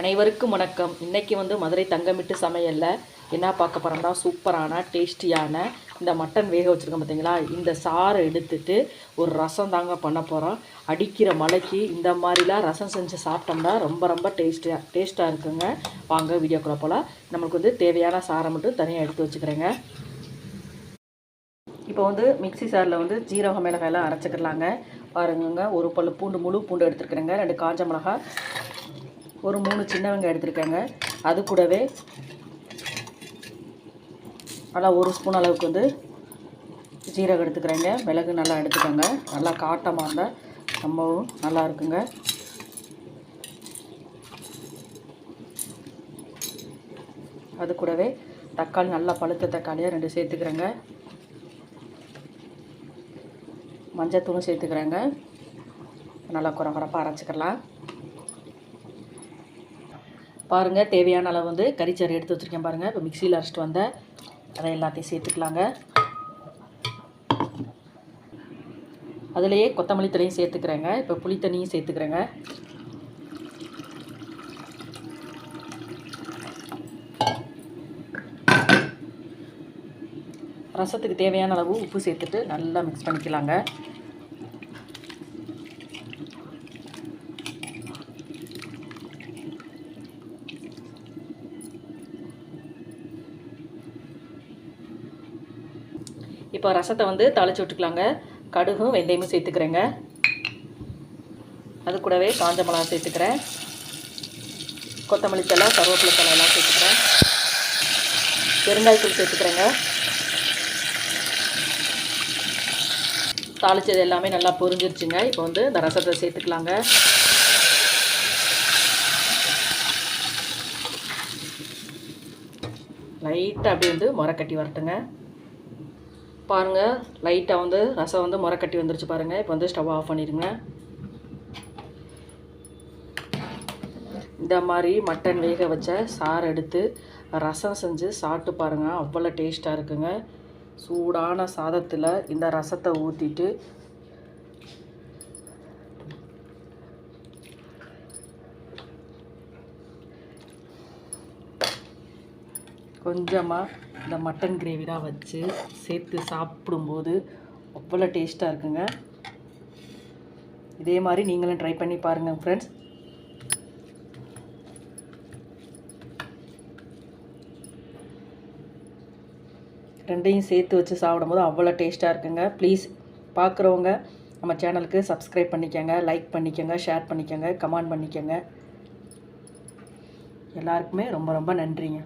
அனைவருக்கும் வணக்கம். இன்றைக்கி வந்து மதுரை தங்கமிட்டு சமையலில் என்ன பார்க்க போகிறோம்னா சூப்பரான டேஸ்டியான இந்த மட்டன் வேக வச்சுருக்கோம் பார்த்தீங்களா இந்த சாறை எடுத்துட்டு ஒரு ரசம் தாங்க பண்ண போகிறோம் அடிக்கிற மலைக்கு இந்த மாதிரிலாம் ரசம் செஞ்சு சாப்பிட்டோம்னா ரொம்ப ரொம்ப டேஸ்டியாக டேஸ்ட்டாக இருக்குங்க. வாங்க வீடியோக்குள்ளே போகலாம் நம்மளுக்கு வந்து தேவையான சாரை மட்டும் தனியாக எடுத்து வச்சுக்கிறேங்க. இப்போ வந்து மிக்ஸி சாரில் வந்து ஜீரக மிளகாயெல்லாம் அரைச்சிக்கலாங்க. பாருங்கங்க ஒரு பல்லு பூண்டு முழு பூண்டு எடுத்துருக்குறேங்க. ரெண்டு காஞ்ச மிளகாய் ஒரு மூணு சின்ன வெங்காயம் எடுத்துருக்கேங்க. அது கூடவே நல்லா ஒரு ஸ்பூன் அளவுக்கு வந்து ஜீரகம் எடுத்துக்கிறேங்க. மிளகு நல்லா எடுத்துக்கோங்க. நல்லா காட்டமாக இருந்தால் ரொம்பவும் நல்லா இருக்குங்க. அது கூடவே தக்காளி நல்லா பழுத்த தக்காளியாக ரெண்டு சேர்த்துக்கிறேங்க. மஞ்சத்தூளும் சேர்த்துக்கிறேங்க. நல்லா குறை குறைப்பாக அரைச்சிக்கலாம். பாருங்கள் தேவையான அளவு வந்து கறிச்சாறு எடுத்து வச்சுருக்கேன் பாருங்கள் இப்போ மிக்சியில் அரைச்சிட்டு வந்தேன் அதை எல்லாத்தையும் சேர்த்துக்கலாங்க. அதுலேயே கொத்தமல்லி தண்ணியும் சேர்த்துக்கிறேங்க. இப்போ புளி தண்ணியும் சேர்த்துக்கிறேங்க. ரசத்துக்கு தேவையான அளவு உப்பு சேர்த்துட்டு நல்லா மிக்ஸ் பண்ணிக்கலாங்க. இப்போ ரசத்தை வந்து தாளித்து விட்டுக்கலாங்க. கடுகும் வெந்தயமும் சேர்த்துக்கிறேங்க. அது கூடவே காஞ்ச மிளகா சேர்த்துக்கிறேன். கொத்தமல்லி தலை கருவேப்பிலை தலை எல்லாம் சேர்த்துக்கிறேன். பெருங்காயத்தூள் சேர்த்துக்கிறேங்க. தாளிச்சது எல்லாமே நல்லா பொரிஞ்சிருச்சுங்க. இப்போ வந்து இந்த ரசத்தை சேர்த்துக்கலாங்க. லைட்டாக அப்படியே வந்து முறை கட்டி வரட்டுங்க. பாருங்கள் லைட்டாக வந்து ரசம் வந்து முறை கட்டி வந்துருச்சு பாருங்கள் இப்போ வந்து ஸ்டவ் ஆஃப் பண்ணிடுங்க. இந்த மாதிரி மட்டன் வேக வச்ச சாறு எடுத்து ரசம் செஞ்சு சாப்பிட்டு பாருங்கள் அவ்வளோ டேஸ்ட்டாக இருக்குங்க. சூடான சாதத்தில் இந்த ரசத்தை ஊற்றிட்டு கொஞ்சமாக இந்த மட்டன் கிரேவிலாம் வச்சு சேர்த்து சாப்பிடும்போது அவ்வளோ டேஸ்ட்டாக இருக்குங்க. இதே மாதிரி நீங்களும் ட்ரை பண்ணி பாருங்கள் ஃப்ரெண்ட்ஸ் ரெண்டையும் சேர்த்து வச்சு சாப்பிடும்போது அவ்வளோ டேஸ்ட்டாக இருக்குங்க. ப்ளீஸ் பார்க்குறவங்க நம்ம சேனலுக்கு சப்ஸ்கிரைப் பண்ணிக்கோங்க லைக் பண்ணிக்கோங்க ஷேர் பண்ணிக்கோங்க கமெண்ட் பண்ணிக்கோங்க. எல்லாருக்குமே ரொம்ப ரொம்ப நன்றிங்க.